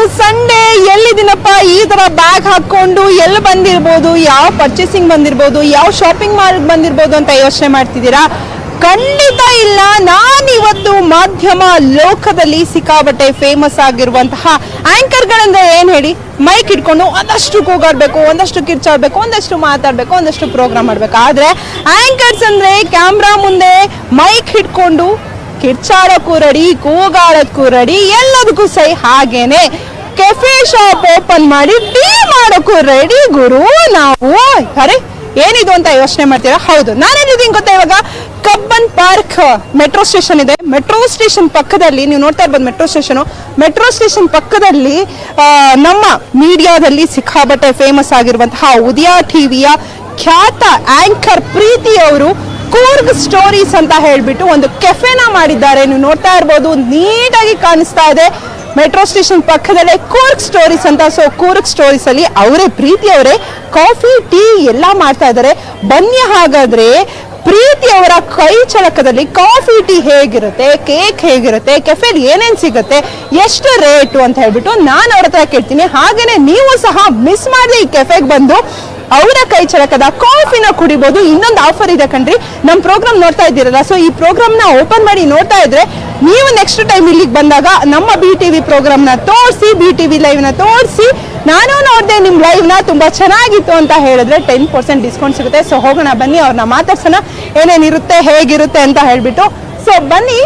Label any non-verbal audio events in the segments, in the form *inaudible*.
ಇವತ್ತು ಸಂಡೇ ಎಲ್ಲಿದ್ದೀನಪ್ಪ ಈ ತರ ಬ್ಯಾಗ್ ಹಾಕೊಂಡು ಎಲ್ಲಿ ಬಂದಿರ್ಬೋದು, ಯಾವ ಪರ್ಚೇಸಿಂಗ್ ಬಂದಿರ್ಬೋದು, ಯಾವ ಶಾಪಿಂಗ್ ಮಾಲ್ ಬಂದಿರ್ಬೋದು ಅಂತ ಯೋಚನೆ ಮಾಡ್ತಿದ್ದೀರಾ? ಖಂಡಿತ ಇಲ್ಲ. ನಾನು ಇವತ್ತು ಮಾಧ್ಯಮ ಲೋಕದಲ್ಲಿ ಸಿಕ್ಕಾಬಟ್ಟೆ ಫೇಮಸ್ ಆಗಿರುವಂತಹ ಆಂಕರ್ಗಳಂದ್ರೆ ಏನ್ ಹೇಳಿ? ಮೈಕ್ ಇಟ್ಕೊಂಡು ಒಂದಷ್ಟು ಕೂಗಾಡ್ಬೇಕು, ಒಂದಷ್ಟು ಕಿರ್ಚಾಡ್ಬೇಕು, ಒಂದಷ್ಟು ಮಾತಾಡ್ಬೇಕು, ಒಂದಷ್ಟು ಪ್ರೋಗ್ರಾಮ್ ಮಾಡ್ಬೇಕು. ಆದ್ರೆ ಆಂಕರ್ಸ್ ಅಂದ್ರೆ ಕ್ಯಾಮ್ರಾ ಮುಂದೆ ಮೈಕ್ ಹಿಡ್ಕೊಂಡು ಕಿರ್ಚಾಡಕ್ಕೂ ರೆಡಿ ಕೂಗಾಡಕ್ಕೂ ರೆಡಿ ಎಲ್ಲದಕ್ಕೂ ಸೈ ಹಾಗೇನೆ. ಕೆಫೆ ಶಾಪ್ ಓಪನ್ ಮಾಡಿ, ಟೀ ಮಾಡೋಕ್ಕೂ ರೆಡಿ ಗುರು ನಾವು. ಅರೆ, ಏನಿದು ಅಂತ ಯೋಚನೆ ಮಾಡ್ತೀರಾ? ಹೌದು. ನಾನೇನಿದ್ದೀನಿ ಗೊತ್ತಾ ಇವಾಗ? ಕಬ್ಬನ್ ಪಾರ್ಕ್ ಮೆಟ್ರೋ ಸ್ಟೇಷನ್ ಇದೆ. ಮೆಟ್ರೋ ಸ್ಟೇಷನ್ ಪಕ್ಕದಲ್ಲಿ, ನೀವು ನೋಡ್ತಾ ಇರ್ಬೋದು ಮೆಟ್ರೋ ಸ್ಟೇಷನು. ಮೆಟ್ರೋ ಸ್ಟೇಷನ್ ಪಕ್ಕದಲ್ಲಿ ನಮ್ಮ ಮೀಡಿಯಾದಲ್ಲಿ ಸಿಕ್ಕಾಬಟ್ಟೆ ಫೇಮಸ್ ಆಗಿರುವಂತಹ ಉದಯ ಟಿವಿಯ ಖ್ಯಾತ ಆಂಕರ್ ಪ್ರೀತಿ ಅವರು ಕೂರ್ಗ್ ಸ್ಟೋರೀಸ್ ಅಂತ ಹೇಳಿಬಿಟ್ಟು ಒಂದು ಕೆಫೆನ ಮಾಡಿದ್ದಾರೆ. ನೀವು ನೋಡ್ತಾ ಇರ್ಬೋದು, ನೀಟಾಗಿ ಕಾಣಿಸ್ತಾ ಇದೆ. ಮೆಟ್ರೋ ಸ್ಟೇಷನ್ ಪಕ್ಕದಲ್ಲೇ ಕೂರ್ಗ್ ಸ್ಟೋರೀಸ್ ಅಂತ. ಸೊ ಕೂರ್ಗ್ ಸ್ಟೋರೀಸ್ ಅಲ್ಲಿ ಅವರೇ, ಪ್ರೀತಿ ಅವರೇ ಕಾಫಿ ಟೀ ಎಲ್ಲ ಮಾಡ್ತಾ ಇದ್ದಾರೆ. ಬನ್ನಿ ಹಾಗಾದ್ರೆ, ಪ್ರೀತಿ ಅವರ ಕೈ ಚಳಕದಲ್ಲಿ ಕಾಫಿ ಟೀ ಹೇಗಿರುತ್ತೆ ಕೇಕ್ ಹೇಗಿರುತ್ತೆ ಕೆಫೆಲಿ ಏನೇನು ಸಿಗುತ್ತೆ, ಎಷ್ಟು ರೇಟು ಅಂತ ಹೇಳ್ಬಿಟ್ಟು ನಾನು ಅವ್ರ ಹತ್ರ ಕೇಳ್ತೀನಿ. ಹಾಗೇನೆ ನೀವು ಸಹ ಮಿಸ್ ಮಾಡದೆ ಈ ಕೆಫೆಗೆ ಬಂದು ಅವರ ಕೈ ಚಳಕದ ಕಾಫಿನ ಕುಡಿಬಹುದು ಇನ್ನೊಂದು ಆಫರ್ ಇದೆ ಕಣ್ರಿ. ನಮ್ಮ ಪ್ರೋಗ್ರಾಮ್ ನೋಡ್ತಾ ಇದ್ದೀರಲ್ಲ ಸೊ ಈ ಪ್ರೋಗ್ರಾಮ್ನ ಓಪನ್ ಮಾಡಿ ನೋಡ್ತಾ ಇದ್ರೆ ನೀವು ನೆಕ್ಸ್ಟ್ ಟೈಮ್ ಇಲ್ಲಿಗೆ ಬಂದಾಗ ನಮ್ಮ ಬಿ ಟಿ ವಿ ನ ತೋರಿಸಿ ಬಿ ಟಿವಿ ಲೈವ್ನ ತೋರಿಸಿ ನಾನು ನೋಡಿದೆ ನಿಮ್ಮ ಲೈವ್ನ ತುಂಬಾ ಚೆನ್ನಾಗಿತ್ತು ಅಂತ ಹೇಳಿದ್ರೆ ಟೆನ್ ಪರ್ಸೆಂಟ್ ಡಿಸ್ಕೌಂಟ್ ಸಿಗುತ್ತೆ. ಸೊ ಹೋಗೋಣ ಬನ್ನಿ ಅವ್ರನ್ನ ಮಾತಾಡ್ಸೋಣ. ಏನೇನಿರುತ್ತೆ ಹೇಗಿರುತ್ತೆ ಅಂತ ಹೇಳ್ಬಿಟ್ಟು. ಸೊ ಬನ್ನಿ.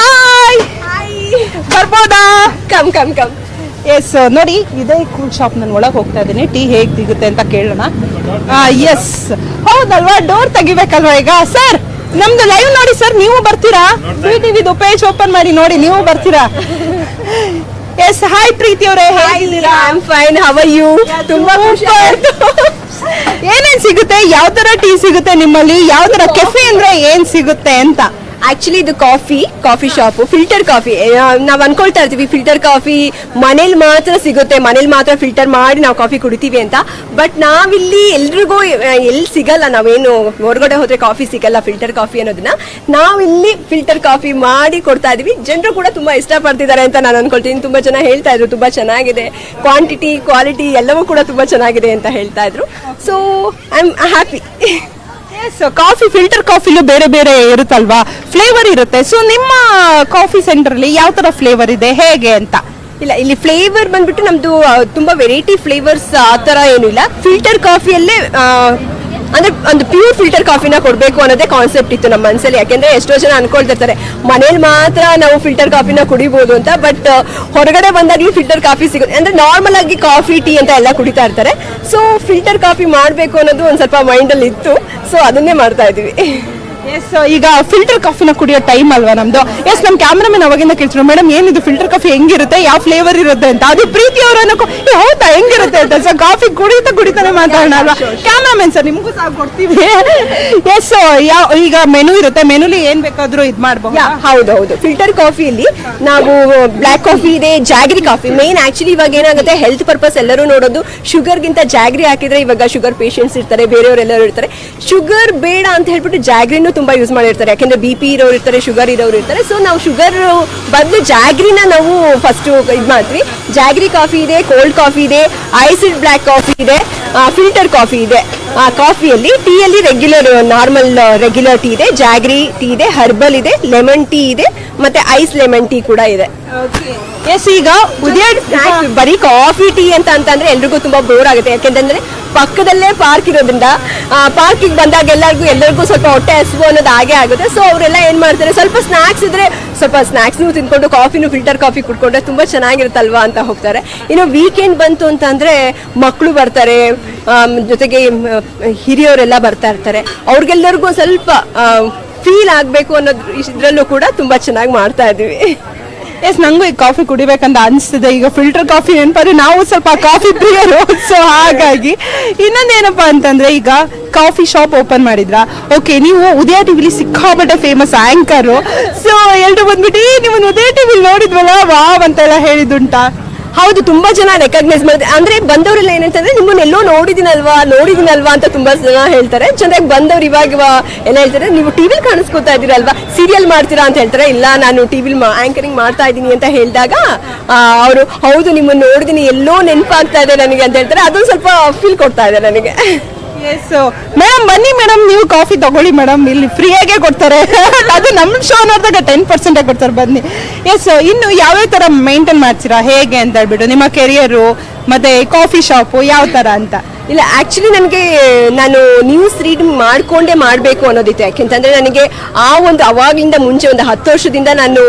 ಹಾಯ್ ಬರ್ಬೋದಾ? ಕಮ್ ಕಮ್ ಕಮ್ ಎಸ್ ನೋಡಿ ಇದೇ ಕೂಲ್ ಶಾಪ್ ನಾನು ಒಳಗೆ ಹೋಗ್ತಾ ಇದ್ದೀನಿ ಟೀ ಹೇಗೆ ಸಿಗುತ್ತೆ ಅಂತ ಕೇಳೋಣ. ಎಸ್ ಹೌದಲ್ವಾ? ಡೋರ್ ತೆಗಿಬೇಕಲ್ವಾ ಈಗ? ಸರ್ ನಮ್ದು ಲೈವ್ ನೋಡಿ ಸರ್ ನೀವು ಬರ್ತೀರಾ? ಫ್ರೀ ಟಿವಿದು ಪೇಜ್ ಓಪನ್ ಮಾಡಿ ನೋಡಿ ನೀವು ಬರ್ತೀರಾ? ಎಸ್ ಹಾಯ್ ಪ್ರೀತಿ ಅವರೇ ಹೇಗಿದ್ದೀರಾ? I am fine how are you ತುಂಬಾ ಖುಷಿ ಆಯ್ತು ಏನೇನ್ ಸಿಗುತ್ತೆ? ಯಾವ ತರ ಟೀ ಸಿಗುತ್ತೆ ನಿಮ್ಮಲ್ಲಿ? ಯಾವ ತರ ಕೆಫೆ ಅಂದ್ರೆ ಏನ್ ಸಿಗುತ್ತೆ ಅಂತ? ಆಕ್ಚುಲಿ ಇದು coffee coffee shop filter coffee ನಾವ್ ಅನ್ಕೊಳ್ತಾ ಇರ್ತೀವಿ ಫಿಲ್ಟರ್ ಕಾಫಿ ಮನೇಲಿ ಮಾತ್ರ ಸಿಗುತ್ತೆ ಮನೇಲಿ ಮಾತ್ರ ಫಿಲ್ಟರ್ ಮಾಡಿ ನಾವು ಕಾಫಿ ಕುಡಿತೀವಿ ಅಂತ. ಬಟ್ ನಾವಿಲ್ಲಿ ಎಲ್ರಿಗೂ ಎಲ್ಲಿ ಸಿಗಲ್ಲ ನಾವೇನು ಹೊರಗಡೆ ಹೋದ್ರೆ ಕಾಫಿ ಸಿಗಲ್ಲ ಫಿಲ್ಟರ್ ಕಾಫಿ ಅನ್ನೋದನ್ನ. ನಾವಿಲ್ಲಿ ಫಿಲ್ಟರ್ ಕಾಫಿ ಮಾಡಿ ಕೊಡ್ತಾ ಇದೀವಿ. ಜನರು ಕೂಡ ತುಂಬಾ ಇಷ್ಟಪಡ್ತಿದ್ದಾರೆ ಅಂತ ನಾನು ಅನ್ಕೊಳ್ತೀನಿ. ತುಂಬಾ ಜನ ಹೇಳ್ತಾ ಇದ್ರು ತುಂಬಾ ಚೆನ್ನಾಗಿದೆ. ಕ್ವಾಂಟಿಟಿ ಕ್ವಾಲಿಟಿ ಎಲ್ಲವೂ ಕೂಡ ತುಂಬಾ ಚೆನ್ನಾಗಿದೆ ಅಂತ ಹೇಳ್ತಾ ಇದ್ರು. So I am happy yes coffee filter ಕಾಫಿಲು ಬೇರೆ ಬೇರೆ ಇರುತ್ತಲ್ವಾ? ಫ್ಲೇವರ್ ಇರುತ್ತೆ. ಸೊ ನಿಮ್ಮ ಕಾಫಿ ಸೆಂಟರ್ ಅಲ್ಲಿ ಯಾವ ತರ ಫ್ಲೇವರ್ ಇದೆ? ಹೇಗೆ ಅಂತ? ಇಲ್ಲ, ಇಲ್ಲಿ ಫ್ಲೇವರ್ ಬಂದ್ಬಿಟ್ಟು ನಮ್ದು ತುಂಬ ವೆರೈಟಿ ಫ್ಲೇವರ್ಸ್ ಆ ತರ ಏನಿಲ್ಲ ಫಿಲ್ಟರ್ ಕಾಫಿಯಲ್ಲೇ ಅಂದ್ರೆ ಒಂದು ಪ್ಯೂರ್ ಫಿಲ್ಟರ್ ಕಾಫಿನ ಕೊಡಬೇಕು ಅನ್ನೋದೇ ಕಾನ್ಸೆಪ್ಟ್ ಇತ್ತು ನಮ್ಮ ಮನಸ್ಸಲ್ಲಿ ಯಾಕೆಂದ್ರೆ ಎಷ್ಟೋ ಜನ ಅನ್ಕೊಳ್ತಿರ್ತಾರೆ, ಮನೇಲಿ ಮಾತ್ರ ನಾವು ಫಿಲ್ಟರ್ ಕಾಫಿನ ಕುಡಿಬಹುದು ಅಂತ ಬಟ್ ಹೊರಗಡೆ ಬಂದಾಗಲೂ ಫಿಲ್ಟರ್ ಕಾಫಿ ಸಿಗುತ್ತೆ. ಅಂದ್ರೆ ನಾರ್ಮಲ್ ಆಗಿ ಕಾಫಿ ಟೀ ಅಂತ ಎಲ್ಲ ಕುಡಿತಾ ಇರ್ತಾರೆ. ಸೊ ಫಿಲ್ಟರ್ ಕಾಫಿ ಮಾಡಬೇಕು ಅನ್ನೋದು ಒಂದು ಸ್ವಲ್ಪ ಮೈಂಡ್ ಅಲ್ಲಿ ಇತ್ತು ಸೊ ಅದನ್ನೇ ಮಾಡ್ತಾ ಇದೀವಿ ಎಸ್ ಈಗ ಫಿಲ್ಟರ್ ಕಾಫಿನ ಕುಡಿಯೋ ಟೈಮ್ ಅಲ್ವಾ ನಮ್ದು? ಎಸ್ ನಮ್ ಕ್ಯಾಮ್ರಾಮನ್ ಅವಾಗಿಂದ ಕೇಳ್ತಿದ್ರು ಮೇಡಮ್ ಏನಿದು ಫಿಲ್ಟರ್ ಕಾಫಿ ಹೆಂಗಿರುತ್ತೆ? ಯಾವ ಫ್ಲೇವರ್ ಇರುತ್ತೆ ಅಂತ? ಅದು ಪ್ರೀತಿ ಅವರು ಅನ್ನೋ ಹೌದಾ ಹೆಂಗಿರುತ್ತೆ ಅಂತ? ಸರ್ ಕಾಫಿ ಕುಡಿತಾ ಕುಡಿತಾನೆ ಮಾತಾಡೋಣ ಅಲ್ವಾ? ಕ್ಯಾಮ್ರಾಮನ್ ಸರ್ ನಿಮಗೂ ಸಹ ಕೊಡ್ತೀವಿ. ಎಸ್ ಯಾವ ಈಗ ಮೆನು ಇರುತ್ತೆ. ಮೆನುಲಿ ಏನ್ ಬೇಕಾದ್ರೂ ಇದು ಮಾಡಬಹುದು ಹೌದು ಹೌದೌದು ಫಿಲ್ಟರ್ ಕಾಫಿಯಲ್ಲಿ ನಾವು ಬ್ಲ್ಯಾಕ್ ಕಾಫಿ ಇದೆ ಜಾಗ್ರಿ ಕಾಫಿ ಮೇನ್ ಆಕ್ಚುಲಿ ಇವಾಗ ಏನಾಗುತ್ತೆ ಹೆಲ್ತ್ ಪರ್ಪಸ್ ಎಲ್ಲರೂ ನೋಡೋದು. ಶುಗರ್ಗಿಂತ ಜಾಗ್ರಿ ಹಾಕಿದ್ರೆ ಇವಾಗ ಶುಗರ್ ಪೇಷಂಟ್ಸ್ ಇರ್ತಾರೆ ಬೇರೆಯವರೆಲ್ಲರೂ ಇರ್ತಾರೆ. ಶುಗರ್ ಬೇಡ ಅಂತ ಹೇಳ್ಬಿಟ್ಟು ಜಾಗ್ರಿನೂ ತುಂಬಾ ಯೂಸ್ ಮಾಡಿರ್ತಾರೆ. ಯಾಕೆಂದ್ರೆ ಬಿ ಪಿ ಇರೋರು ಇರ್ತಾರೆ ಶುಗರ್ ಇರೋರು ಇರ್ತಾರೆ. ಸೊ ನಾವು ಶುಗರ್ ಬದಲು ಜಾಗ್ರಿನ ನಾವು ಫಸ್ಟ್ ಇದು ಮಾಡ್ತೀವಿ. ಜಾಗ್ರಿ ಕಾಫಿ ಇದೆ ಕೋಲ್ಡ್ ಕಾಫಿ ಇದೆ ಐಸಿಡ್ ಬ್ಲ್ಯಾಕ್ ಕಾಫಿ ಇದೆ ಫಿಲ್ಟರ್ ಕಾಫಿ ಇದೆ. ಕಾಫಿಯಲ್ಲಿ ಟೀಯಲ್ಲಿ ರೆಗ್ಯುಲರ್ ನಾರ್ಮಲ್ ರೆಗ್ಯುಲರ್ ಟೀ ಇದೆ. ಜಾಗ್ರಿ ಟೀ ಇದೆ ಹರ್ಬಲ್ ಇದೆ ಲೆಮನ್ ಟೀ ಇದೆ ಮತ್ತೆ ಐಸ್ ಲೆಮನ್ ಟೀ ಕೂಡ ಇದೆ. ಎಸ್ ಈಗ ಉದಯ ಬರೀ ಕಾಫಿ ಟೀ ಅಂತ ಅಂತಂದ್ರೆ ಎಲ್ರಿಗೂ ತುಂಬಾ ಬೋರ್ ಆಗುತ್ತೆ. ಯಾಕೆಂತಂದ್ರೆ ಪಕ್ಕದಲ್ಲೇ ಪಾರ್ಕ್ ಇರೋದ್ರಿಂದ ಪಾರ್ಕಿಗೆ ಬಂದಾಗ ಎಲ್ಲರಿಗೂ ಎಲ್ಲರಿಗೂ ಸ್ವಲ್ಪ ಹೊಟ್ಟೆ ಹಸಿವು ಅನ್ನೋದು ಹಾಗೆ ಆಗುತ್ತೆ. ಸೊ ಅವರೆಲ್ಲ ಏನ್ ಮಾಡ್ತಾರೆ ಸ್ವಲ್ಪ ಸ್ನಾಕ್ಸ್ ಇದ್ರೆ ಸ್ವಲ್ಪ ಸ್ನಾಕ್ಸ್ನು ತಿನ್ಕೊಂಡು ಕಾಫಿನೂ ಫಿಲ್ಟರ್ ಕಾಫಿ ಕುಡ್ಕೊಂಡ್ರೆ ತುಂಬಾ ಚೆನ್ನಾಗಿರುತ್ತಲ್ವಾ ಅಂತ ಹೋಗ್ತಾರೆ. ಇನ್ನು ವೀಕೆಂಡ್ ಬಂತು ಅಂತಂದ್ರೆ ಮಕ್ಕಳು ಬರ್ತಾರೆ ಜೊತೆಗೆ ಹಿರಿಯವರೆಲ್ಲ ಬರ್ತಾ ಇರ್ತಾರೆ. ಅವ್ರಿಗೆಲ್ಲರಿಗೂ ಸ್ವಲ್ಪ ಫೀಲ್ ಆಗಬೇಕು ಅನ್ನೋದು ಇದ್ರಲ್ಲೂ ಕೂಡ ತುಂಬ ಚೆನ್ನಾಗಿ ಮಾಡ್ತಾ ಇದ್ದೀವಿ. ಎಸ್ ನಂಗೂ ಈಗ ಕಾಫಿ ಕುಡಿಬೇಕಂತ ಅನಿಸ್ತಿದೆ. ಈಗ ಫಿಲ್ಟರ್ ಕಾಫಿ ನೆನಪಾದ್ರೆ ನಾವು ಸ್ವಲ್ಪ ಕಾಫಿ ಪ್ರಿಯರು. ಸೊ ಹಾಗಾಗಿ ಇನ್ನೊಂದೇನಪ್ಪಾ ಅಂತಂದ್ರೆ, ಈಗ ಕಾಫಿ ಶಾಪ್ ಓಪನ್ ಮಾಡಿದ್ರ? ಓಕೆ ನೀವು ಉದಯ ಟಿವಿಲಿ ಸಿಕ್ಕಾಪಟ್ಟೆ ಫೇಮಸ್ ಆ್ಯಂಕರು ಸೊ ಎಲ್ಲರೂ ಬಂದ್ಬಿಟ್ಟು ನೀವು ಉದಯ ಟಿವಿಲಿ ನೋಡಿದ್ವಲ್ಲ? ವಾವ್ ಅಂತೆಲ್ಲ ಹೇಳಿದುಂಟಾ ಹೌದು, ತುಂಬಾ ಜನ ರೆಕಗ್ನೈಸ್ ಮಾಡಿದ್ರೆ, ಅಂದ್ರೆ ಬಂದವರೆಲ್ಲ ಏನಂತಂದ್ರೆ, ನಿಮ್ಮನ್ನ ಎಲ್ಲೋ ನೋಡಿದಿನಲ್ವಾ ನೋಡಿದಿನಲ್ವಾ ಅಂತ ತುಂಬಾ ಜನ ಹೇಳ್ತಾರೆ. ಚೆನ್ನಾಗಿ ಬಂದವ್ರು ಇವಾಗ ಇವ- ಎಲ್ಲ ಹೇಳ್ತಾರೆ, ನೀವು ಟಿವಿಲ್ ಕಾಣಿಸ್ಕೊತಾ ಇದೀರಲ್ವಾ ಸೀರಿಯಲ್ ಮಾಡ್ತೀರಾ ಅಂತ ಹೇಳ್ತಾರೆ. ಇಲ್ಲ, ನಾನು ಟಿವಿಲ್ ಆಂಕರಿಂಗ್ ಮಾಡ್ತಾ ಇದ್ದೀನಿ ಅಂತ ಹೇಳಿದಾಗ ಅವರು, ಹೌದು, ನಿಮ್ಮನ್ನ ನೋಡಿದೀನಿ, ಎಲ್ಲೋ ನೆನಪಾಗ್ತಾ ಇದೆ ನನಗೆ ಅಂತ ಹೇಳ್ತಾರೆ. ಅದೊಂದು ಸ್ವಲ್ಪ ಫೀಲ್ ಕೊಡ್ತಾ ಇದೆ ನನಗೆ. ಎಸ್ ಮೇಡಮ್ ಬನ್ನಿ ಮೇಡಮ್ ನೀವು ಕಾಫಿ ತಗೊಳ್ಳಿ ಮೇಡಮ್ ಇಲ್ಲಿ ಫ್ರೀಯಾಗೆ ಕೊಡ್ತಾರೆ. *laughs* ಅದು ನಮ್ಮ ಶೋ ನೋಡಿದಾಗ ಟೆನ್ ಪರ್ಸೆಂಟ್ ಕೊಡ್ತಾರೆ ಬನ್ನಿ. ಎಸ್ ಇನ್ನು ಯಾವ್ಯಾವ ತರ ಮೇಂಟೈನ್ ಮಾಡ್ತೀರಾ? ಹೇಗೆ ಅಂತ ಹೇಳ್ಬಿಟ್ಟು ನಿಮ್ಮ ಕೆರಿಯರು ಮತ್ತೆ ಕಾಫಿ ಶಾಪು ಯಾವ ತರ ಅಂತ? ಇಲ್ಲ ಆಕ್ಚುಲಿ ನನಗೆ ನಾನು ನ್ಯೂಸ್ ರೀಡ್ ಮಾಡಿಕೊಂಡೇ ಮಾಡಬೇಕು ಅನ್ನೋದಿತ್ತು ಯಾಕೆಂತಂದರೆ ನನಗೆ ಆ ಒಂದು ಅವಾಗಿಂದ ಮುಂಚೆ ಒಂದು ಹತ್ತು ವರ್ಷದಿಂದ ನಾನು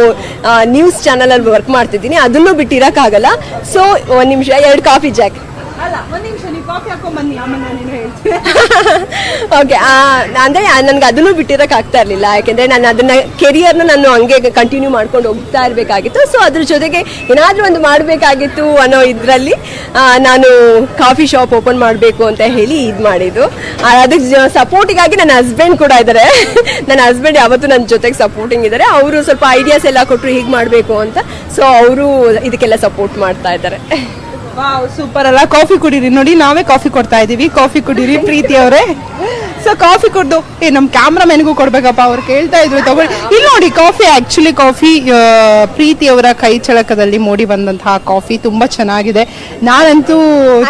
ನ್ಯೂಸ್ ಚಾನಲಲ್ಲಿ ವರ್ಕ್ ಮಾಡ್ತಿದ್ದೀನಿ. ಅದನ್ನು ಬಿಟ್ಟಿರಕ್ಕಾಗಲ್ಲ. ಸೊ ಒಂದು ನಿಮಿಷ ಎರಡು ಕಾಫಿ ಜಾಕ್ ಅಲ್ಲ ಒಂದು ನಿಮಿಷ ನೀವು ಕಾಫಿ ಹಾಕೊಂಡ್ ಬನ್ನಿ ಆಮೇಲೆ *laughs* ಓಕೆ ಅಂದ್ರೆ ನನ್ಗೆ ಅದನ್ನು ಬಿಟ್ಟಿರಕ್ ಆಗ್ತಾ ಇರ್ಲಿಲ್ಲ. ಯಾಕೆಂದ್ರೆ ನಾನು ಅದನ್ನ ಕೆರಿಯರ್ನ ನಾನು ಹಂಗೆ ಕಂಟಿನ್ಯೂ ಮಾಡ್ಕೊಂಡು ಹೋಗ್ತಾ ಇರಬೇಕಾಗಿತ್ತು. ಸೊ ಅದ್ರ ಜೊತೆಗೆ ಏನಾದ್ರೂ ಒಂದು ಮಾಡಬೇಕಾಗಿತ್ತು ಅನ್ನೋ ಇದರಲ್ಲಿ ನಾನು ಕಾಫಿ ಶಾಪ್ ಓಪನ್ ಮಾಡಬೇಕು ಅಂತ ಹೇಳಿ ಇದು ಮಾಡಿದ್ದು. ಅದಕ್ಕೆ ಸಪೋರ್ಟಿಗಾಗಿ ನನ್ನ ಹಸ್ಬೆಂಡ್ ಕೂಡ ಇದ್ದಾರೆ *laughs* ನನ್ನ ಹಸ್ಬೆಂಡ್ ಯಾವತ್ತೂ ನನ್ನ ಜೊತೆಗೆ ಸಪೋರ್ಟಿಂಗ್ ಇದ್ದಾರೆ ಅವರು ಸ್ವಲ್ಪ ಐಡಿಯಾಸ್ ಎಲ್ಲ ಕೊಟ್ಟರು ಹೀಗೆ ಮಾಡಬೇಕು ಅಂತ. ಸೊ ಅವರು ಇದಕ್ಕೆಲ್ಲ ಸಪೋರ್ಟ್ ಮಾಡ್ತಾ ಇದ್ದಾರೆ. *laughs* ವಾವ್ ಸೂಪರ್ ಅಲ್ಲ. ಕಾಫಿ ಕುಡೀರಿ. ನೋಡಿ ನಾವೇ ಕಾಫಿ ಕೊಡ್ತಾ ಇದೀವಿ. ಕಾಫಿ ಕುಡೀರಿ ಪ್ರೀತಿ ಅವರೇ. ಸೊ ಕಾಫಿ ಕುಡ್ದು ಏ ನಮ್ ಕ್ಯಾಮ್ರಾಮನ್ಗೂ ಕೊಡ್ಬೇಕಪ್ಪ. ಅವ್ರು ಕೇಳ್ತಾ ಇದ್ರು ತಗೊಳ್ಳಿ. ಇಲ್ಲಿ ನೋಡಿ ಕಾಫಿ ಆಕ್ಚುಲಿ ಕಾಫಿ ಪ್ರೀತಿ ಅವರ ಕೈ ಚಳಕದಲ್ಲಿ ಮೂಡಿ ಬಂದಂತಹ ಕಾಫಿ ತುಂಬಾ ಚೆನ್ನಾಗಿದೆ. ನಾನಂತೂ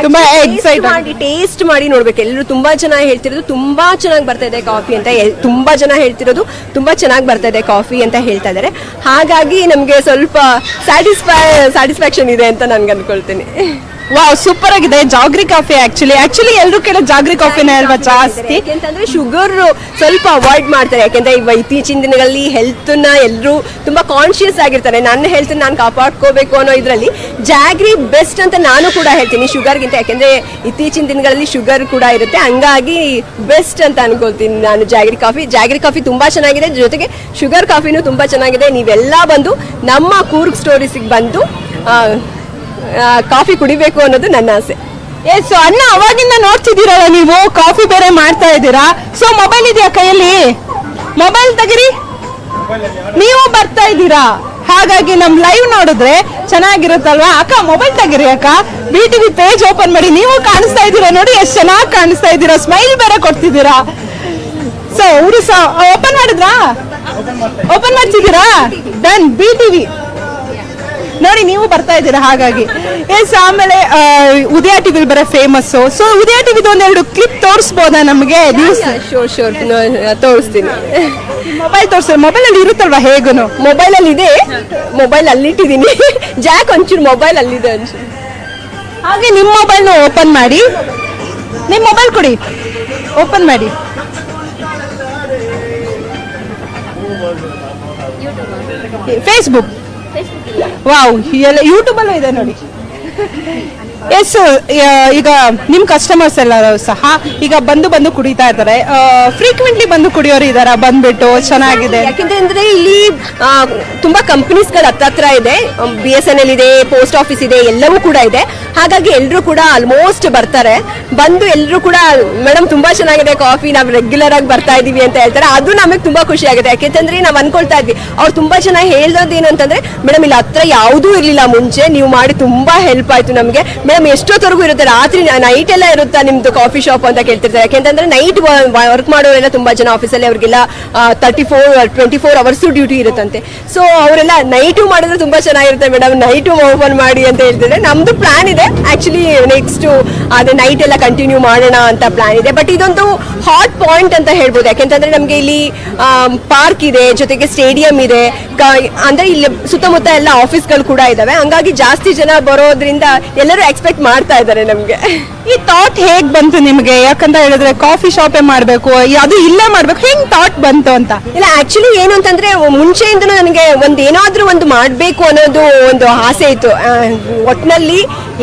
ತುಂಬಾ ಎಕ್ಸೈಟ್ ಮಾಡಿ ಟೇಸ್ಟ್ ಮಾಡಿ ನೋಡ್ಬೇಕು. ಎಲ್ಲರೂ ತುಂಬಾ ಜನ ಹೇಳ್ತಿರೋದು ತುಂಬಾ ಚೆನ್ನಾಗಿ ಬರ್ತಾ ಇದೆ ಕಾಫಿ ಅಂತ ತುಂಬಾ ಜನ ಹೇಳ್ತಿರೋದು ತುಂಬಾ ಚೆನ್ನಾಗಿ ಬರ್ತಾ ಇದೆ ಕಾಫಿ ಅಂತ ಹೇಳ್ತಾ ಇದ್ದಾರೆ ಹಾಗಾಗಿ ನಮ್ಗೆ ಸ್ವಲ್ಪ ಸ್ಯಾಟಿಸ್ಫೈ ಸ್ಯಾಟಿಸ್ಫ್ಯಾಕ್ಷನ್ ಇದೆ ಅಂತ ನನ್ಗೆ ಅನ್ಕೊಳ್ತೀನಿ ವಾವ್ ಸೂಪರ್ ಆಗಿದೆ. ಜಾಗ್ರಿ ಕಾಫಿ ಆಕ್ಚುಲಿ ಆಕ್ಚುಲಿ ಎಲ್ಲರೂ ಕೇಳೋ ಜಾಗ್ರಿ ಕಾಫಿನೇ ಅಲ್ವಾ ಜಾಸ್ತಿ? ಯಾಕೆಂತಂದ್ರೆ ಶುಗರ್ ಸ್ವಲ್ಪ ಅವಾಯ್ಡ್ ಮಾಡ್ತಾರೆ. ಯಾಕೆಂದ್ರೆ ಇವ ಇತ್ತೀಚಿನ ದಿನಗಳಲ್ಲಿ ಹೆಲ್ತ್ನ ಎಲ್ಲರೂ ತುಂಬಾ ಕಾನ್ಶಿಯಸ್ ಆಗಿರ್ತಾರೆ. ನನ್ನ ಹೆಲ್ತ್ ನಾನು ಕಾಪಾಡ್ಕೋಬೇಕು ಅನ್ನೋ ಇದರಲ್ಲಿ ಜಾಗ್ರಿ ಬೆಸ್ಟ್ ಅಂತ ನಾನು ಕೂಡ ಹೇಳ್ತೀನಿ ಶುಗರ್ಗಿಂತ ಯಾಕೆಂದ್ರೆ ಇತ್ತೀಚಿನ ದಿನಗಳಲ್ಲಿ ಶುಗರ್ ಕೂಡ ಇರುತ್ತೆ. ಹಂಗಾಗಿ ಬೆಸ್ಟ್ ಅಂತ ಅನ್ಕೊಳ್ತೀನಿ ನಾನು ಜಾಗ್ರಿ ಕಾಫಿ ಜಾಗ್ರಿ ಕಾಫಿ ತುಂಬಾ ಚೆನ್ನಾಗಿದೆ. ಜೊತೆಗೆ ಶುಗರ್ ಕಾಫಿನೂ ತುಂಬಾ ಚೆನ್ನಾಗಿದೆ. ನೀವೆಲ್ಲ ಬಂದು ನಮ್ಮ ಕೂರ್ಗ್ ಸ್ಟೋರೀಸಿಗೆ ಬಂದು ಕಾಫಿ ಕುಡಿಬೇಕು ಅನ್ನೋದು ನನ್ನ ಆಸೆ. ಸೊ ಅಣ್ಣ, ಅವಾಗಿಂದ ನೋಡ್ತಿದ್ದೀರಲ್ಲ ನೀವು ಕಾಫಿ ಬೇರೆ ಮಾಡ್ತಾ ಇದ್ದೀರಾ? ಸೊ ಮೊಬೈಲ್ ಇದೆಯಾ ಕೈಯಲ್ಲಿ? ಮೊಬೈಲ್ ತೆಗಿರಿ. ನೀವು ಬರ್ತಾ ಇದ್ದೀರಾ? ಹಾಗಾಗಿ ನಮ್ ಲೈವ್ ನೋಡಿದ್ರೆ ಚೆನ್ನಾಗಿರುತ್ತಲ್ವಾ? ಅಕ್ಕ ಮೊಬೈಲ್ ತೆಗಿರಿ ಅಕ್ಕ. ಬಿ ಟಿವಿ ಪೇಜ್ ಓಪನ್ ಮಾಡಿ. ನೀವು ಕಾಣಿಸ್ತಾ ಇದ್ದೀರಾ ನೋಡಿ, ಎಷ್ಟು ಚೆನ್ನಾಗಿ ಕಾಣಿಸ್ತಾ ಇದ್ದೀರಾ? ಸ್ಮೈಲ್ ಬೇರೆ ಕೊಡ್ತಿದ್ದೀರಾ? ಸೊ ಅವರು ಸಹ ಓಪನ್ ಮಾಡಿದ್ರಾ? ಓಪನ್ ಮಾಡ್ತಿದ್ದೀರಾ? ಡನ್ ಬಿ ಟಿವಿ ನೋಡಿ ನೀವು ಬರ್ತಾ ಇದ್ದೀರಾ? ಹಾಗಾಗಿ. ಎಸ್ ಆಮೇಲೆ ಉದಯ ಟಿವಿ ಬರೋ ಫೇಮಸ್ ಸೊ ಉದಯ ಟಿವಿದು ಒಂದೆರಡು ಕ್ಲಿಪ್ ತೋರಿಸ್ಬೋದಾ ನಮಗೆ? ನ್ಯೂಸ್ ಶೋರ್ ಶೋರ್ ತೋರಿಸ್ತೀನಿ. ಮೊಬೈಲ್ ತೋರಿಸ. ಮೊಬೈಲ್ ಅಲ್ಲಿ ಇರುತ್ತಲ್ವಾ ಹೇಗೂ ಮೊಬೈಲ್ ಅಲ್ಲಿ ಇದೆ. ಮೊಬೈಲ್ ಅಲ್ಲಿ ಇಟ್ಟಿದ್ದೀನಿ. ಜಾಕ್ ಒಂಚೂರು ಮೊಬೈಲ್ ಅಲ್ಲಿದೆ ಒಂಚೂರು ಹಾಗೆ ನಿಮ್ಮ ಮೊಬೈಲ್ನ ಓಪನ್ ಮಾಡಿ. ನಿಮ್ಮ ಮೊಬೈಲ್ ಕೊಡಿ. ಓಪನ್ ಮಾಡಿ. ಫೇಸ್ಬುಕ್ ವಾವ್ ಎಲ್ಲ ಯೂಟ್ಯೂಬಲ್ಲೂ ಇದೆ ನೋಡಿ. ಎಸ್ ಈಗ ನಿಮ್ಮ ಕಸ್ಟಮರ್ಸ್ ಎಲ್ಲರೂ ಸಹ ಈಗ ಬಂದು ಬಂದು ಕುಡಿತಾ ಇದ್ದಾರೆ. ಫ್ರೀಕ್ವೆಂಟ್ಲಿ ಬಂದು ಕುಡಿಯೋರು ಇದಾರ ಬಂದ್ಬಿಟ್ಟು ಚೆನ್ನಾಗಿದೆ. ಯಾಕೆಂದ್ರೆ ಇಲ್ಲಿ ತುಂಬಾ ಕಂಪನೀಸ್ಗಳ ಹತ್ತತ್ರ ಇದೆ. ಬಿ ಎಸ್ ಎನ್ ಎಲ್ ಇದೆ ಪೋಸ್ಟ್ ಆಫೀಸ್ ಇದೆ, ಎಲ್ಲವೂ ಕೂಡ ಇದೆ. ಹಾಗಾಗಿ ಎಲ್ಲರೂ ಕೂಡ ಆಲ್ಮೋಸ್ಟ್ ಬರ್ತಾರೆ. ಬಂದು ಎಲ್ಲರೂ ಕೂಡ ಮೇಡಮ್ ತುಂಬಾ ಚೆನ್ನಾಗಿದೆ ಕಾಫಿ ನಾವು ರೆಗ್ಯುಲರ್ ಆಗಿ ಬರ್ತಾ ಇದೀವಿ ಅಂತ ಹೇಳ್ತಾರೆ. ಅದು ನಮಗೆ ತುಂಬಾ ಖುಷಿ ಆಗುತ್ತೆ. ಯಾಕೆಂತಂದ್ರೆ ನಾವು ಅನ್ಕೊಳ್ತಾ ಇದ್ವಿ, ಅವ್ರು ತುಂಬಾ ಚೆನ್ನಾಗಿ ಹೇಳ್ದೋದು ಏನು ಅಂತಂದ್ರೆ ಮೇಡಮ್ ಇಲ್ಲಿ ಹತ್ರ ಯಾವುದೂ ಇರಲಿಲ್ಲ ಮುಂಚೆ, ನೀವು ಮಾಡಿ ತುಂಬಾ ಹೆಲ್ಪ್ ಆಯ್ತು ನಮಗೆ. ಮೇಡಮ್ ಎಷ್ಟೊತ್ತವರೆಗೂ ಇರುತ್ತೆ? ರಾತ್ರಿ ನೈಟ್ ಎಲ್ಲ ಇರುತ್ತಾ ನಿಮ್ದು ಕಾಫಿ ಶಾಪ್ ಅಂತ ಕೇಳ್ತಿರ್ತಾರೆ. ಯಾಕೆಂತಂದ್ರೆ ನೈಟ್ ವರ್ಕ್ ಮಾಡೋರೆಲ್ಲ ತುಂಬಾ ಜನ ಆಫೀಸಲ್ಲಿ ಅವ್ರಿಗೆಲ್ಲ thirty four twenty four hours duty ಇರುತ್ತಂತೆ. ಸೊ ಅವರೆಲ್ಲ ನೈಟು ಮಾಡಿದ್ರೆ ತುಂಬಾ ಚೆನ್ನಾಗಿರುತ್ತೆ ಮೇಡಮ್ ನೈಟು ಓಪನ್ ಮಾಡಿ ಅಂತ ಹೇಳ್ತಿದ್ರೆ ನಮ್ದು ಪ್ಲಾನ್ ಇದೆ. ಆಕ್ಚುಲಿ ನೆಕ್ಸ್ಟ್ ಅದೇ ನೈಟ್ ಎಲ್ಲ ಕಂಟಿನ್ಯೂ ಮಾಡೋಣ ಅಂತ ಪ್ಲಾನ್ ಇದೆ. ಬಟ್ ಇದೊಂದು ಹಾಟ್ ಪಾಯಿಂಟ್ ಅಂತ ಹೇಳ್ಬೋದು. ಯಾಕೆಂತಂದ್ರೆ ನಮಗೆ ಇಲ್ಲಿ ಪಾರ್ಕ್ ಇದೆ, ಜೊತೆಗೆ ಸ್ಟೇಡಿಯಂ ಇದೆ. ಅಂದ್ರೆ ಇಲ್ಲಿ ಸುತ್ತಮುತ್ತ ಎಲ್ಲ ಆಫೀಸ್ಗಳು ಕೂಡ ಇದಾವೆ. ಹಂಗಾಗಿ ಜಾಸ್ತಿ ಜನ ಬರೋದ್ರಿಂದ ಎಲ್ಲರೂ ಎಕ್ಸ್ಪೆಕ್ಟ್ ಮಾಡ್ತಾ ಇದ್ದಾರೆ ನಮಗೆ. ಈ ಥಾಟ್ ಹೇಗೆ ಬಂತು ನಿಮಗೆ? ಯಾಕಂತ ಹೇಳಿದ್ರೆ ಕಾಫಿ ಶಾಪೇ ಮಾಡಬೇಕು ಅದು ಇಲ್ಲೇ ಮಾಡಬೇಕು ಹೆಂಗೆ ಥಾಟ್ ಬಂತು ಅಂತ? ಇಲ್ಲ ಆಕ್ಚುಲಿ ಏನು ಅಂತಂದ್ರೆ ಮುಂಚೆಯಿಂದನೂ ನನಗೆ ಒಂದು ಏನಾದರೂ ಒಂದು ಮಾಡಬೇಕು ಅನ್ನೋದು ಒಂದು ಆಸೆ ಇತ್ತು. ಒಟ್ಟಿನಲ್ಲಿ ಒಟ್ನಲ್ಲಿ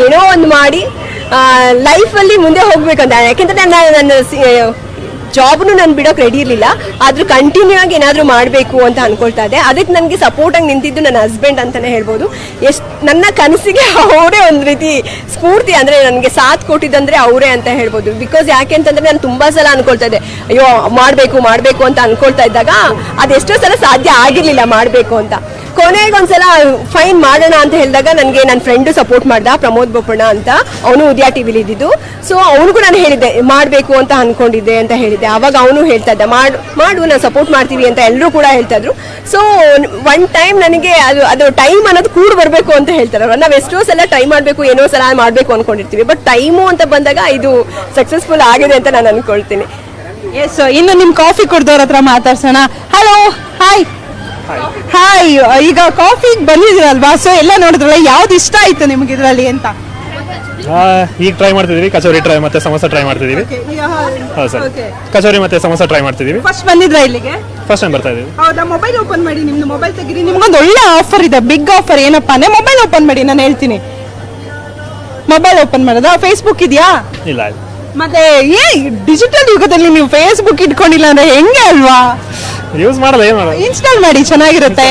ಏನೋ ಒಂದು ಮಾಡಿ ಲೈಫಲ್ಲಿ ಮುಂದೆ ಹೋಗ್ಬೇಕಂತ. ಯಾಕೆಂದ್ರೆ ನಾನು ನನ್ನ ಜಾಬ್ನು ನಾನು ಬಿಡೋಕೆ ರೆಡಿ ಇರಲಿಲ್ಲ. ಆದರೂ ಕಂಟಿನ್ಯೂ ಆಗಿ ಏನಾದರೂ ಮಾಡಬೇಕು ಅಂತ ಅನ್ಕೊಳ್ತಾ ಇದ್ದೆ. ಅದಕ್ಕೆ ನನಗೆ ಸಪೋರ್ಟಾಗಿ ನಿಂತಿದ್ದು ನನ್ನ ಹಸ್ಬೆಂಡ್ ಅಂತಲೇ ಹೇಳ್ಬೋದು. ಎಷ್ಟು, ನನ್ನ ಕನಸಿಗೆ ಅವರೇ ಒಂದು ರೀತಿ ಸ್ಫೂರ್ತಿ ಅಂದರೆ ನನಗೆ ಸಾಥ್ ಕೊಟ್ಟಿದ್ದಂದರೆ ಅವರೇ ಅಂತ ಹೇಳ್ಬೋದು. ಬಿಕಾಸ್ ಯಾಕೆ ಅಂತಂದರೆ ನಾನು ತುಂಬ ಸಲ ಅನ್ಕೊಳ್ತಾ ಇದ್ದೆ, ಅಯ್ಯೋ, ಮಾಡಬೇಕು ಮಾಡಬೇಕು ಅಂತ ಅನ್ಕೊಳ್ತಾ ಇದ್ದಾಗ ಅದೆಷ್ಟೋ ಸಲ ಸಾಧ್ಯ ಆಗಿರಲಿಲ್ಲ ಮಾಡಬೇಕು ಅಂತ. ಕೊನೆಗೆ ಒಂದ್ಸಲ ಫೈನ್ ಮಾಡೋಣ ಅಂತ ಹೇಳಿದಾಗ ನನಗೆ ನನ್ನ ಫ್ರೆಂಡ್ ಸಪೋರ್ಟ್ ಮಾಡ್ದ ಪ್ರಮೋದ್ ಬೋಪಣ್ಣ ಅಂತ. ಅವನು ಉದ್ಯಾ ಟಿವಿಲಿ ಇದ್ದಿದ್ದು. ಸೊ ಅವನಿಗೂ ನಾನು ಹೇಳಿದ್ದೆ, ಮಾಡಬೇಕು ಅಂತ ಅಂದ್ಕೊಂಡಿದ್ದೆ ಅಂತ ಹೇಳಿದ್ದೆ. ಅವಾಗ ಅವನು ಹೇಳ್ತಾ ಇದ್ದ, ಮಾಡು ಮಾಡು, ನಾನು ಸಪೋರ್ಟ್ ಮಾಡ್ತೀವಿ ಅಂತ ಎಲ್ಲರೂ ಕೂಡ ಹೇಳ್ತಾಯಿದ್ರು ಸೊ ಒನ್ ಟೈಮ್ ನನಗೆ ಅದು ಅದು ಟೈಮ್ ಅನ್ನೋದು ಕೂಡ ಬರಬೇಕು ಅಂತ ಹೇಳ್ತಾರೆ ನಾವು ಎಷ್ಟೋ ಸಲ ಟ್ರೈ ಮಾಡಬೇಕು, ಏನೋ ಸಲ ಮಾಡಬೇಕು ಅಂದ್ಕೊಂಡಿರ್ತೀವಿ ಬಟ್ ಟೈಮು ಅಂತ ಬಂದಾಗ ಇದು ಸಕ್ಸಸ್ಫುಲ್ ಆಗಿದೆ ಅಂತ ನಾನು ಅಂದ್ಕೊಳ್ತೀನಿ ಎಸ್ ಇನ್ನು ನಿಮ್ಮ ಕಾಫಿ ಕುಡ್ದವ್ರ ಹತ್ರ ಮಾತಾಡ್ಸೋಣ. ಹಲೋ ಹಾಯ್ ಹಾಯ್ ಈಗ ಕಾಫಿಗೆ ಬಂದಿದ್ದೀರಲ್ವಾ? ಸೊ ಎಲ್ಲ ನೋಡಿದ್ರಲ್ಲ ಯಾವ್ದು ಇಷ್ಟ ಆಯ್ತು ನಿಮ್ಗೆ ಇದರಲ್ಲಿ ಅಂತ? ಈಗ ಟ್ರೈ ಮಾಡ್ತಿದೀವಿ. ಕಚೋರಿ ಟ್ರೈ ಮತ್ತೆ ಸಮೋಸ ಟ್ರೈ ಮಾಡ್ತಿದೀವಿ. ಹೌದು ಸರ್. ಕಚೋರಿ ಮತ್ತೆ ಸಮೋಸ ಟ್ರೈ ಮಾಡ್ತಿದೀವಿ. ಫಸ್ಟ್ ಬಂದಿದ್ರ ಇಲ್ಲಿಗೆ? ಫಸ್ಟ್ ಟೈಮ್ ಬರ್ತಾ ಇದೀವಿ. ಹೌದಾ ಮೊಬೈಲ್ ಓಪನ್ ಮಾಡಿ ನಿಮ್ದು ಮೊಬೈಲ್ ತೆಗೀರಿ. ನಿಮ್ಗೊಂದು ಒಳ್ಳೆ ಆಫರ್ ಇದೆ ಬಿಗ್ ಆಫರ್ ಏನಪ್ಪಾ ಅಂದ್ರೆ ಮೊಬೈಲ್ ಓಪನ್ ಮಾಡಿ ನಾನು ಹೇಳ್ತೀನಿ. ಮೊಬೈಲ್ ಓಪನ್ ಮಾಡೋದಾ? ಫೇಸ್ಬುಕ್ ಇದೆಯಾ? ಇಲ್ಲ ಮತ್ತೆ ಏ ಡಿಜಿಟಲ್ ಯುಗದಲ್ಲಿ ನೀವು ಫೇಸ್ಬುಕ್ ಇಟ್ಕೊಂಡಿಲ್ಲ ಅಂದ್ರೆ ಹೆಂಗೆ ಅಲ್ವಾ? ಯೂಸ್ ಮಾಡಲ್ಲ ಏನು ಇನ್ಸ್ಟಾಲ್ ಮಾಡಿ ಚೆನ್ನಾಗಿರುತ್ತೆ.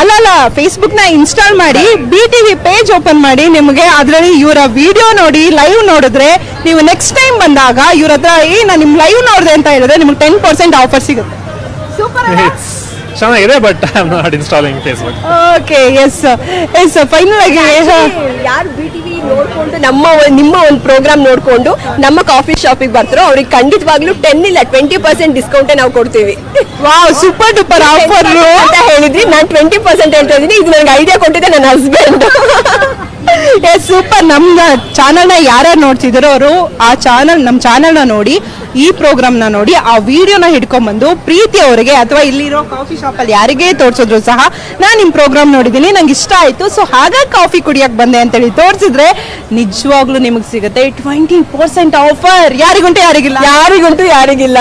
ಅಲ್ಲ ಅಲ್ಲ ಫೇಸ್ಬುಕ್ನ ಇನ್ಸ್ಟಾಲ್ ಮಾಡಿ ಬಿ ಟಿವಿ ಪೇಜ್ ಓಪನ್ ಮಾಡಿ ನಿಮಗೆ ಅದರಲ್ಲಿ ಇವರ ವಿಡಿಯೋ ನೋಡಿ ಲೈವ್ ನೋಡಿದ್ರೆ ನೀವು ನೆಕ್ಸ್ಟ್ ಟೈಮ್ ಬಂದಾಗ ಇವ್ರ ಹತ್ರ ಏ ನಾನು ನಿಮ್ ಲೈವ್ ನೋಡಿದೆ ಅಂತ ಹೇಳಿದ್ರೆ ನಿಮ್ಗೆ ಟೆನ್ ಪರ್ಸೆಂಟ್ ಆಫರ್ ಸಿಗುತ್ತೆ. ಸೂಪರ್ ಚೆನ್ನಾಗಿದೆ but I am not installing Facebook okay yes yes final ಆಗಿ ಯಾರು ಬಿ ಟಿವಿ ನೋಡ್ಕೊಂಡು ನಮ್ಮ ನಿಮ್ಮ ಒಂದು ಪ್ರೋಗ್ರಾಮ್ ನೋಡ್ಕೊಂಡು ನಮ್ಮ ಕಾಫಿ ಶಾಪಿಗೆ ಬರ್ತಾರೋ ಅವ್ರಿಗೆ ಖಂಡಿತವಾಗ್ಲೂ ಟೆನ್ ಇಲ್ಲ ಟ್ವೆಂಟಿ ಪರ್ಸೆಂಟ್ ಡಿಸ್ಕೌಂಟೇ ನಾವು ಕೊಡ್ತೀವಿ. ವಾವ್ ಸೂಪರ್ ಡೂಪರ್ ಆಫರ್ ಅಂತ ಹೇಳಿದ್ರಿ ನಾನು ಟ್ವೆಂಟಿ ಪರ್ಸೆಂಟ್ ಹೇಳ್ತಾ ಇದೀನಿ ಇದು ನನಗೆ ಐಡಿಯಾ ಕೊಟ್ಟಿದ್ದೆ ನನ್ನ ಹಸ್ಬೆಂಡ್ ಸೂಪರ್. ನಮ್ಮ ಚಾನಲ್ನ ಯಾರ್ಯಾರು ನೋಡ್ತಿದ್ರು ಅವರು ಆ ಚಾನಲ್ ನಮ್ಮ ಚಾನಲ್ನ ನೋಡಿ, ಈ ಪ್ರೋಗ್ರಾಮ್ನ ನೋಡಿ, ಆ ವಿಡಿಯೋನ ಹಿಡ್ಕೊಂಡ್ಬಂದು ಪ್ರೀತಿ ಅವರಿಗೆ ಅಥವಾ ಇಲ್ಲಿರೋ ಕಾಫಿ ಶಾಪಲ್ಲಿ ಯಾರಿಗೇ ತೋರಿಸಿದ್ರು ಸಹ ನಾನು ನಿಮ್ಮ ಪ್ರೋಗ್ರಾಮ್ ನೋಡಿದ್ದೀನಿ. ನಂಗೆ ಇಷ್ಟ ಆಯಿತು. ಸೊ ಹಾಗಾಗಿ ಕಾಫಿ ಕುಡಿಯಕ್ಕೆ ಬಂದೆ ಅಂತೇಳಿ ತೋರಿಸಿದ್ರೆ ನಿಜವಾಗ್ಲೂ ನಿಮಗೆ ಸಿಗುತ್ತೆ. Twenty percent offer. ಯಾರಿಗುಂಟು, ಯಾರಿಗಿಲ್ಲ? ಯಾರಿಗುಂಟು, ಯಾರಿಗಿಲ್ಲ.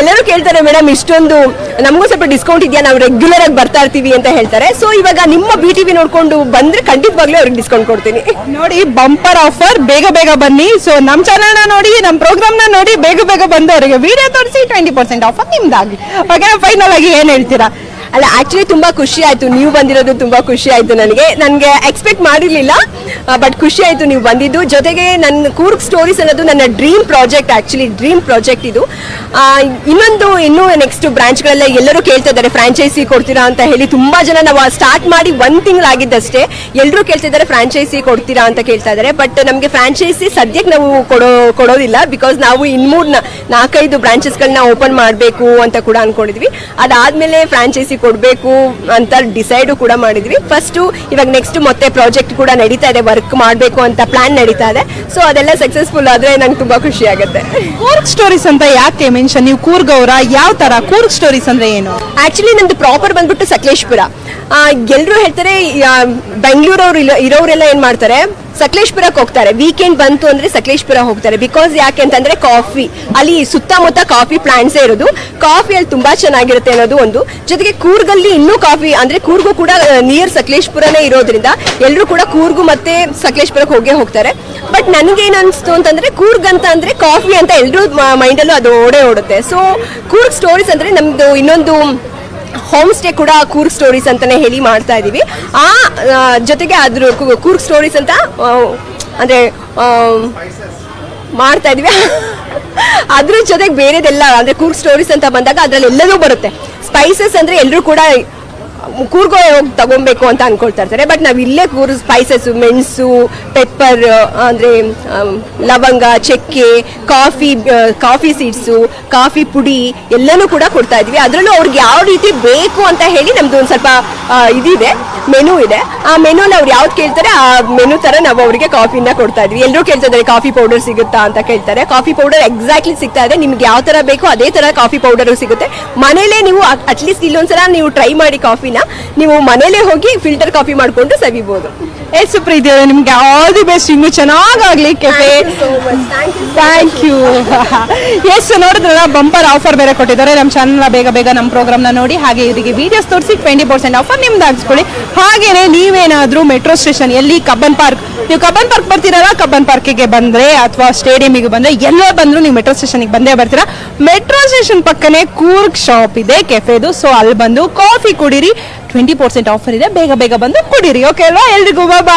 ಎಲ್ಲರೂ ಕೇಳ್ತಾರೆ, ಮೇಡಮ್, ಇಷ್ಟೊಂದು ನಮಗೂ ಸ್ವಲ್ಪ ಡಿಸ್ಕೌಂಟ್ ಇದೆಯಾ? ನಾವು ರೆಗ್ಯುಲರ್ ಆಗಿ ಬರ್ತಾ ಇರ್ತೀವಿ ಅಂತ ಹೇಳ್ತಾರೆ. ಸೊ ಇವಾಗ ನಿಮ್ಮ ಬಿ ನೋಡ್ಕೊಂಡು ಬಂದ್ರೆ ಖಂಡಿತವಾಗ್ಲೂ ಅವ್ರಿಗೆ ಡಿಸ್ಕೌಂಟ್ ಕೊಡ್ತೀನಿ ನೋಡಿ ಬಂಪರ್ ಆಫರ್ ಬೇಗ ಬೇಗ ಬನ್ನಿ. ಸೊ ನಮ್ಮ ಚಾನಲ್ನ ನೋಡಿ ನಮ್ಮ ಪ್ರೋಗ್ರಾಮ್ನ ನೋಡಿ, ಬೇಗ ಬೇಗ ಬಂದು ಅವರಿಗೆ ವಿಡಿಯೋ ತೋರಿಸಿ ಟ್ವೆಂಟಿ ಪರ್ಸೆಂಟ್ ಆಫರ್ ನಿಮ್ದಾಗಿ. ಓಕೆ ಫೈನಲ್ ಆಗಿ ಏನು ಹೇಳ್ತೀರಾ? ಅಲ್ಲ ಆಕ್ಚುಲಿ ತುಂಬಾ ಖುಷಿ ಆಯ್ತು. ನೀವು ಬಂದಿರೋದು ತುಂಬಾ ಖುಷಿ ಆಯ್ತು ನನಗೆ. ನನಗೆ ಎಕ್ಸ್ಪೆಕ್ಟ್ ಮಾಡಿರಲಿಲ್ಲ ಬಟ್ ಖುಷಿ ಆಯ್ತು ನೀವು ಬಂದಿದ್ದು. ಜೊತೆಗೆ ನನ್ನ ಕೂರ್ಗ್ ಸ್ಟೋರೀಸ್ ಅನ್ನೋದು ನನ್ನ dream project actually dream project ಇದು. ಇನ್ನೊಂದು, ಇನ್ನೂ ನೆಕ್ಸ್ಟ್ ಬ್ರಾಂಚ್ಗಳೆಲ್ಲ ಎಲ್ಲರೂ ಕೇಳ್ತಾ ಇದ್ದಾರೆ ಫ್ರಾಂಚೈಸಿ ಕೊಡ್ತೀರಾ ಅಂತ ಹೇಳಿ. ತುಂಬಾ ಜನ ನಾವು ಸ್ಟಾರ್ಟ್ ಮಾಡಿ ಒಂದ್ ತಿಂಗಳಾಗಿದ್ದಷ್ಟೇ ಎಲ್ಲರೂ ಕೇಳ್ತಾ ಇದ್ದಾರೆ ಫ್ರಾಂಚೈಸಿ ಕೊಡ್ತೀರಾ ಅಂತ ಕೇಳ್ತಾ ಇದ್ದಾರೆ. ಬಟ್ ನಮಗೆ ಫ್ರಾಂಚೈಸಿ ಸದ್ಯಕ್ಕೆ ನಾವು ಕೊಡೋ, ಕೊಡೋದಿಲ್ಲ ಬಿಕಾಸ್ ನಾವು ಇನ್ಮೂರ್ ನಾಲ್ಕೈದು ಬ್ರಾಂಚಸ್ಗಳನ್ನ ಓಪನ್ ಮಾಡಬೇಕು ಅಂತ ಕೂಡ ಅನ್ಕೊಂಡಿದ್ವಿ. ಅದಾದ್ಮೇಲೆ ಫ್ರಾಂಚೈಸಿ ಕೊಡಬೇಕು ಅಂತ ಡಿಸೈಡ್ ಕೂಡ ಮಾಡಿದ್ವಿ. ಫಸ್ಟು ಇವಾಗ ನೆಕ್ಸ್ಟ್ ಮತ್ತೆ ಪ್ರಾಜೆಕ್ಟ್ ಕೂಡ ನಡೀತಾ ಇದೆ ವರ್ಕ್ ಮಾಡಬೇಕು ಅಂತ ಪ್ಲಾನ್ ನಡೀತಾ ಇದೆ. ಸೊ ಅದೆಲ್ಲ ಸಕ್ಸಸ್ಫುಲ್ ಆದ್ರೆ ನಂಗೆ ತುಂಬಾ ಖುಷಿ ಆಗುತ್ತೆ. ಕೂರ್ಗ್ ಸ್ಟೋರೀಸ್ ಅಂತ ಯಾಕೆ ಮೆನ್ಷನ್ ನೀವು ಕೂರ್ಗವ್ರ? ಯಾವ ತರ ಕೂರ್ಗ್ ಸ್ಟೋರೀಸ್ ಅಂದ್ರೆ ಏನು? ಆಕ್ಚುಲಿ ನಂದು ಪ್ರಾಪರ್ ಬಂದ್ಬಿಟ್ಟು ಸಕಲೇಶ್ಪುರ. ಎಲ್ಲರೂ ಹೇಳ್ತಾರೆ ಬೆಂಗಳೂರವ್ರು ಇರೋರೆಲ್ಲ ಏನ್ ಮಾಡ್ತಾರೆ ಸಕಲೇಶ್ಪುರಕ್ಕೆ ಹೋಗ್ತಾರೆ. ವೀಕೆಂಡ್ ಬಂತು ಅಂದ್ರೆ ಸಕಲೇಶ್ಪುರ ಹೋಗ್ತಾರೆ. ಬಿಕಾಸ್ ಯಾಕೆ ಅಂತಂದ್ರೆ ಕಾಫಿ ಅಲ್ಲಿ ಸುತ್ತಮುತ್ತ ಕಾಫಿ ಪ್ಲಾಂಟ್ಸೇ ಇರೋದು. ಕಾಫಿ ಅಲ್ಲಿ ತುಂಬಾ ಚೆನ್ನಾಗಿರುತ್ತೆ ಅನ್ನೋದು ಒಂದು. ಜೊತೆಗೆ ಕೂರ್ಗಲ್ಲಿ ಇನ್ನೂ ಕಾಫಿ ಅಂದ್ರೆ ಕೂರ್ಗು ಕೂಡ ನಿಯರ್ ಸಕಲೇಶ್ಪುರನೇ ಇರೋದ್ರಿಂದ ಎಲ್ಲರೂ ಕೂಡ ಕೂರ್ಗು ಮತ್ತೆ ಸಕಲೇಶ್ಪುರಕ್ಕೆ ಹೋಗೇ ಹೋಗ್ತಾರೆ. ಬಟ್ ನನಗೇನು ಅನಿಸ್ತು ಅಂತಂದ್ರೆ ಕೂರ್ಗ್ ಅಂತ ಅಂದ್ರೆ ಕಾಫಿ ಅಂತ ಎಲ್ಲರೂ ಮೈಂಡಲ್ಲೂ ಅದು ಓಡೇ ಓಡುತ್ತೆ. ಸೊ ಕೂರ್ಗ್ ಸ್ಟೋರೀಸ್ ಅಂದ್ರೆ ನಮ್ದು ಇನ್ನೊಂದು ಹೋಮ್ ಸ್ಟೇ ಕೂಡ ಕೂರ್ಗ್ ಸ್ಟೋರೀಸ್ ಅಂತಾನೆ ಹೇಳಿ ಮಾಡ್ತಾ ಇದೀವಿ. ಆ ಜೊತೆಗೆ ಅದ್ರ ಕೂರ್ಗ್ ಸ್ಟೋರೀಸ್ ಅಂತ ಅಂದರೆ ಮಾಡ್ತಾ ಇದೀವಿ. ಅದ್ರ ಜೊತೆಗೆ ಬೇರೆದೆಲ್ಲ, ಅಂದ್ರೆ ಕೂರ್ಗ್ ಸ್ಟೋರೀಸ್ ಅಂತ ಬಂದಾಗ ಅದ್ರಲ್ಲಿ ಎಲ್ಲದೂ ಬರುತ್ತೆ. ಸ್ಪೈಸಸ್ ಅಂದ್ರೆ ಎಲ್ಲರೂ ಕೂಡ ಕೂರ್ಗೋ ಹೋಗಿ ತಗೊಬೇಕು ಅಂತ ಅನ್ಕೊಳ್ತಾ ಇರ್ತಾರೆ. ಬಟ್ ನಾವು ಇಲ್ಲೇ ಕೂರು ಸ್ಪೈಸಸ್ ಮೆಣಸು ಪೆಪ್ಪರ್ ಅಂದ್ರೆ ಲವಂಗ, ಚಕ್ಕೆ ಕಾಫಿ ಕಾಫಿ ಸೀಡ್ಸು ಕಾಫಿ ಪುಡಿ ಎಲ್ಲನೂ ಕೂಡ ಕೊಡ್ತಾ ಇದ್ವಿ. ಅದರಲ್ಲೂ ಅವ್ರಿಗೆ ಯಾವ ರೀತಿ ಬೇಕು ಅಂತ ಹೇಳಿ ನಮ್ದು ಒಂದು ಸ್ವಲ್ಪ ಇದಿದೆ. ಮೆನು ಇದೆ. ಆ ಮೆನು ಅವ್ರು ಯಾವ್ದು ಕೇಳ್ತಾರೆ, ಆ ಮೆನು ತರ ನಾವು ಅವರಿಗೆ ಕಾಫಿನ ಕೊಡ್ತಾ ಇದ್ವಿ. ಎಲ್ಲರೂ ಕೇಳ್ತಾ ಇದ್ದಾರೆ, ಕಾಫಿ ಪೌಡರ್ ಸಿಗುತ್ತಾ ಅಂತ ಕೇಳ್ತಾರೆ. ಕಾಫಿ ಪೌಡರ್ ಎಕ್ಸಾಕ್ಟ್ಲಿ ಸಿಗ್ತಾ ಇದೆ, ನಿಮ್ಗೆ ಯಾವ ತರ ಬೇಕು ಅದೇ ತರ ಕಾಫಿ ಪೌಡರ್ ಸಿಗುತ್ತೆ. ಮನೇಲೆ ನೀವು ಅಟ್ಲೀಸ್ಟ್ ಇಲ್ಲೊಂದ್ಸಲ ನೀವು ಟ್ರೈ ಮಾಡಿ ಕಾಫಿನ. ನೀವು ಮನೇಲೆ ಹೋಗಿ ಫಿಲ್ಟರ್ ಕಾಫಿ ಮಾಡ್ಕೊಂಡು ಸವಿಬಹುದು ಎಸ್ ಪ್ರೀತಿ ಅವರೇ, ನಿಮ್ಗೆ ಆಲ್ ದಿ ಬೆಸ್ಟ್ ಇನ್ನು ಚೆನ್ನಾಗಾಗ್ಲಿ ಕೆಫೆ ಥ್ಯಾಂಕ್ ಯು ಎಸ್ ನೋಡಿದ್ರಲ್ಲ ಬಂಪರ್ ಆಫರ್ ಬೇರೆ ಕೊಟ್ಟಿದ್ದಾರೆ. ನಮ್ಮ ಚಾನಲ್ನ ಬೇಗ ಬೇಗ ನಮ್ಮ ಪ್ರೋಗ್ರಾಮ್ನ ನೋಡಿ ಹಾಗೆ ಇವರಿಗೆ ವಿಡಿಯೋಸ್ ತೋರಿಸಿ ಟ್ವೆಂಟಿ ಪರ್ಸೆಂಟ್ ಆಫರ್ ನಿಮ್ದು ಹಾಕ್ಸ್ಕೊಳ್ಳಿ. ಹಾಗೇನೆ ನೀವೇನಾದ್ರೂ ಮೆಟ್ರೋ ಸ್ಟೇಷನ್ ಎಲ್ಲಿ ಕಬ್ಬನ್ ಪಾರ್ಕ್ ನೀವು ಕಬ್ಬನ್ ಪಾರ್ಕ್ ಬರ್ತೀರಲ್ಲ ಕಬ್ಬನ್ ಪಾರ್ಕಿಗೆ ಬಂದ್ರೆ ಅಥವಾ ಸ್ಟೇಡಿಯಮಿಗೆ ಬಂದ್ರೆ ಎಲ್ಲ ಬಂದರೂ ನೀವು ಮೆಟ್ರೋ ಸ್ಟೇಷನ್ಗೆ ಬಂದೇ ಬರ್ತೀರಾ. ಮೆಟ್ರೋ ಸ್ಟೇಷನ್ ಪಕ್ಕನೇ ಕೂರ್ಗ್ ಶಾಪ್ ಇದೆ ಕೆಫೆದು ಸೊ ಅಲ್ಲಿ ಬಂದು ಕಾಫಿ ಕುಡೀರಿ ಟ್ವೆಂಟಿ ಪರ್ಸೆಂಟ್ ಆಫರ್ ಇದೆ. ಬೇಗ ಬೇಗ ಬಂದು ಕುಡೀರಿ. ಓಕೆ ಅಲ್ವಾ? ಎಲ್ರಿಗೂ ಬಾಬಾ